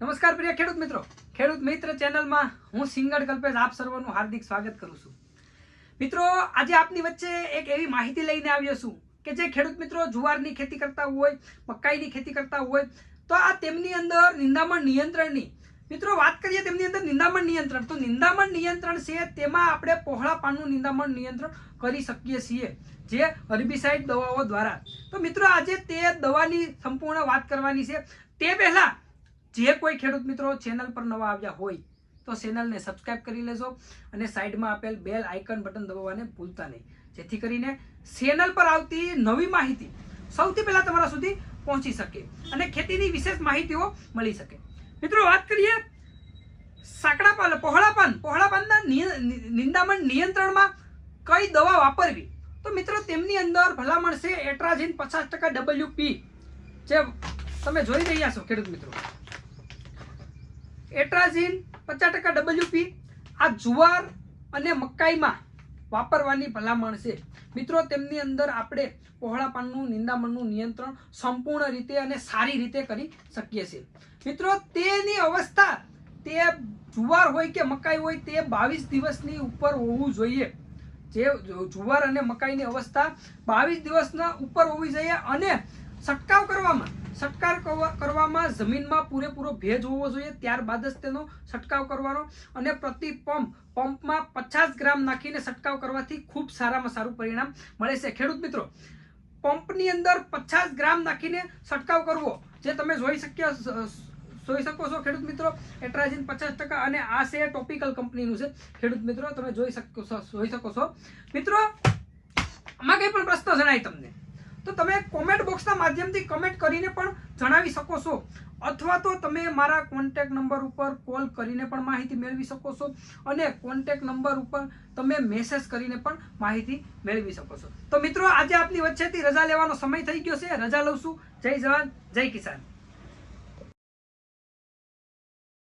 નમસ્કાર પ્રિય ખેડૂત મિત્રો. ખેડૂત મિત્ર ચેનલમાં હું સિંગડ કલ્પેશ આપ સર્વનું હાર્દિક સ્વાગત કરું છું. મિત્રો, આજે આપની વચ્ચે એક એવી માહિતી લઈને આવ્યો છું કે જે ખેડૂત મિત્રો જુવારની ખેતી કરતા હોય, મકાઈની ખેતી કરતા હોય, તો આ તેમની અંદર નિંદામણ નિયંત્રણની મિત્રો, વાત કરીએ તેમની અંદર નિંદામણ નિયંત્રણ. તો નિંદામણ નિયંત્રણ છે, તેમાં આપણે પહોળા પાનનું નિંદામણ નિયંત્રણ કરી શકીએ છીએ, જે હર્બિસાઇડ દવાઓ દ્વારા. તો મિત્રો, આજે તે દવાની સંપૂર્ણ વાત કરવાની છે. તે પહેલા જે કોઈ ખેડૂત મિત્રો ચેનલ પર નવા આવ્યા હોય, તો ચેનલને સબસ્ક્રાઇબ કરી લેજો અને સાઈડમાં આપેલ બેલ આઇકન બટન દબાવવાને ભૂલતા નહીં. જેથી કરીને ચેનલ પર આવતી નવી માહિતી સૌથી પહેલાં તમારા સુધી પહોંચી શકે અને ખેતીની વિશેષ માહિતીઓ મળી શકે. મિત્રો, વાત કરીએ સાંકડા પાન પહોળા પાન. પહોળા પાનના નિંદામણ નિયંત્રણમાં કઈ દવા વાપરવી? તો મિત્રો, તેમની અંદર ભલામણ છે એટ્રાઝિન પચાસ ટકા ડબલ્યુપી જે તમે જોઈ રહ્યા છો ખેડૂત મિત્રો. એટ્રાઝિન પચાસ ટકા ડબલ્યુપી આ જુવાર અને મકાઈમાં વાપરવાની ભલામણ છે. મિત્રો, તેમની અંદર આપણે પહોળા નિંદામણનું નિયંત્રણ સંપૂર્ણ રીતે અને સારી રીતે કરી શકીએ છીએ. મિત્રો, તેની અવસ્થા તે જુવાર હોય કે મકાઈ હોય તે બાવીસ દિવસની ઉપર હોવું જોઈએ. જે જુવાર અને મકાઈની અવસ્થા બાવીસ દિવસના ઉપર હોવી જોઈએ અને છંટકાવ કરવામાં છંટકાવ કરવા- કરવામાં જમીનમાં પૂરેપૂરો ભેજ હોવો જોઈએ, ત્યારબાદ જ તેનો છંટકાવ કરવાનો અને પ્રતિ પંપ, પંપમાં પચાસ ગ્રામ નાખીને છંટકાવ કરવાથી ખૂબ સારામાં સારું પરિણામ મળે છે. ખેડૂત મિત્રો, પંપની અંદર પચાસ ગ્રામ નાખીને છંટકાવ કરવો, જે તમે જોઈ શક્યા જોઈ શકો છો ખેડૂત મિત્રો એટ્રાઝિન પચાસ ટકા અને આ છે ટોપિકલ કંપનીનું છે. ખેડૂત મિત્રો, તમે જોઈ શકો છો જોઈ શકો છો. મિત્રો, આમાં કંઈ પણ પ્રશ્ન જણાય તમને? તો તમે કોમેન્ટ બોક્સના માધ્યમથી કમેન્ટ કરીને પણ જણાવી શકો છો. અથવા તો તમે મારા કોન્ટેક નંબર ઉપર કોલ કરીને પણ માહિતી મેળવી શકો છો અને કોન્ટેક નંબર ઉપર તમે મેસેજ કરીને પણ માહિતી મેળવી શકો છો. તો મિત્રો, આજે આપની વચ્ચેથી રજા લેવાનો સમય થઈ ગયો છે. રજા લઉં છું. જય જવાન, જય કિસાન.